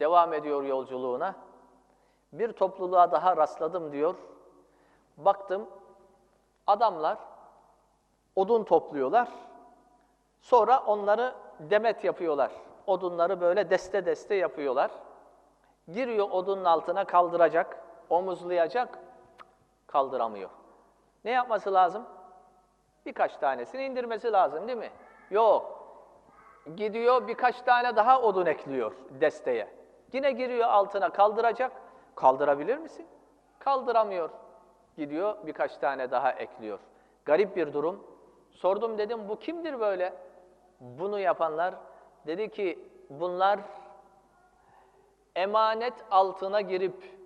Devam ediyor yolculuğuna. Bir topluluğa daha rastladım diyor. Baktım adamlar odun topluyorlar. Sonra onları demet yapıyorlar. Odunları böyle deste deste yapıyorlar. Giriyor odunun altına kaldıracak, omuzlayacak, kaldıramıyor. Ne yapması lazım? Birkaç tanesini indirmesi lazım değil mi? Yok. Gidiyor birkaç tane daha odun ekliyor desteye. Yine giriyor altına kaldıracak. Kaldırabilir misin? Kaldıramıyor. Gidiyor birkaç tane daha ekliyor. Garip bir durum. Sordum dedim bu kimdir böyle? Bunu yapanlar dedi ki bunlar emanet altına girip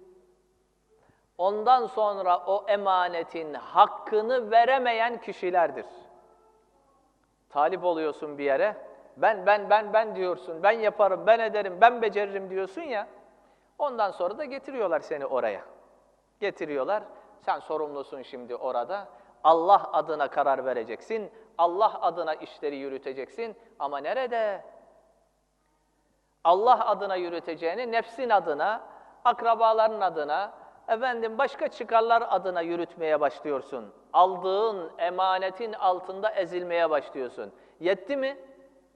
ondan sonra o emanetin hakkını veremeyen kişilerdir. Talip oluyorsun bir yere, ben ben ben ben diyorsun, ben yaparım, ben ederim, ben beceririm diyorsun ya. Ondan sonra da getiriyorlar seni oraya. Getiriyorlar. Sen sorumlusun şimdi orada. Allah adına karar vereceksin. Allah adına işleri yürüteceksin. Ama nerede? Allah adına yürüteceğini nefsin adına, akrabaların adına, efendim başka çıkarlar adına yürütmeye başlıyorsun. Aldığın emanetin altında ezilmeye başlıyorsun. Yetti mi?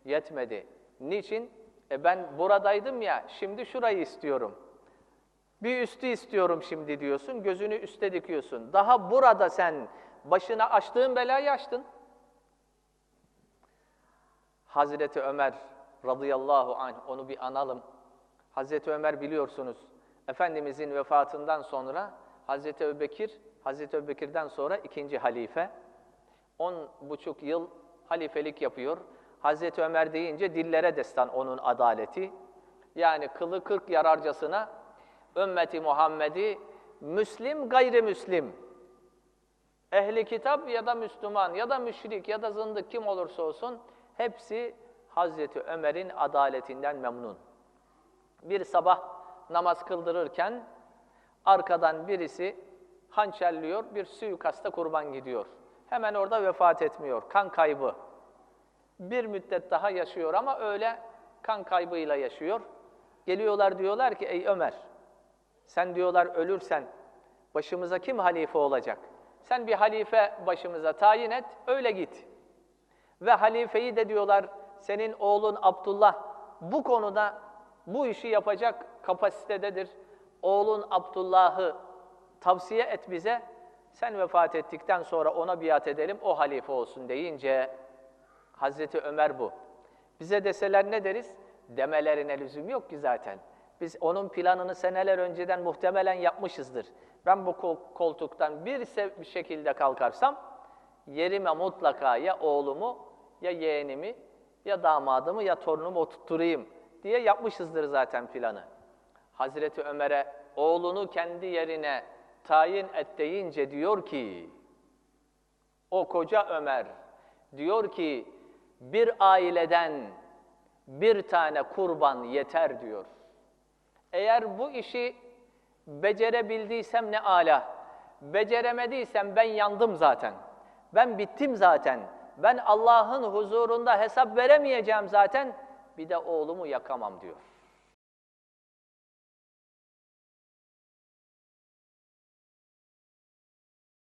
Yetmedi. Niçin? E ben buradaydım ya, şimdi şurayı istiyorum. Bir üstü istiyorum şimdi diyorsun, gözünü üste dikiyorsun. Daha burada sen başına açtığın belayı açtın. Hazreti Ömer radıyallahu anh onu bir analım. Hazreti Ömer biliyorsunuz Efendimizin vefatından sonra Hazreti Ebubekir, Hazreti Ebubekir'den sonra ikinci halife. On buçuk yıl halifelik yapıyor. Hazreti Ömer deyince dillere destan onun adaleti. Yani kılı kırk yararcasına ümmeti Muhammed'i Müslim gayrimüslim, ehli kitap ya da Müslüman ya da müşrik ya da zındık kim olursa olsun hepsi Hazreti Ömer'in adaletinden memnun. Bir sabah namaz kıldırırken arkadan birisi hançerliyor, bir suikasta kurban gidiyor. Hemen orada vefat etmiyor, kan kaybı. Bir müddet daha yaşıyor ama öyle kan kaybıyla yaşıyor. Geliyorlar diyorlar ki ey Ömer, sen diyorlar ölürsen başımıza kim halife olacak? Sen bir halife başımıza tayin et, öyle git. Ve halifeyi de diyorlar senin oğlun Abdullah bu konuda bu işi yapacak kapasitededir. Oğlun Abdullah'ı tavsiye et bize. Sen vefat ettikten sonra ona biat edelim, o halife olsun deyince Hazreti Ömer bu. Bize deseler ne deriz? Demelerine lüzum yok ki zaten. Biz onun planını seneler önceden muhtemelen yapmışızdır. Ben bu koltuktan bir, şekilde kalkarsam yerime mutlaka ya oğlumu ya yeğenimi ya damadımı ya torunumu oturtturayım diye yapmışızdır zaten planı. Hazreti Ömer'e oğlunu kendi yerine tayin et deyince diyor ki, o koca Ömer diyor ki, bir aileden bir tane kurban yeter diyor. Eğer bu işi becerebildiysem ne ala, beceremediysem ben yandım zaten. Ben bittim zaten. Ben Allah'ın huzurunda hesap veremeyeceğim zaten. Bir de oğlumu yakamam diyor.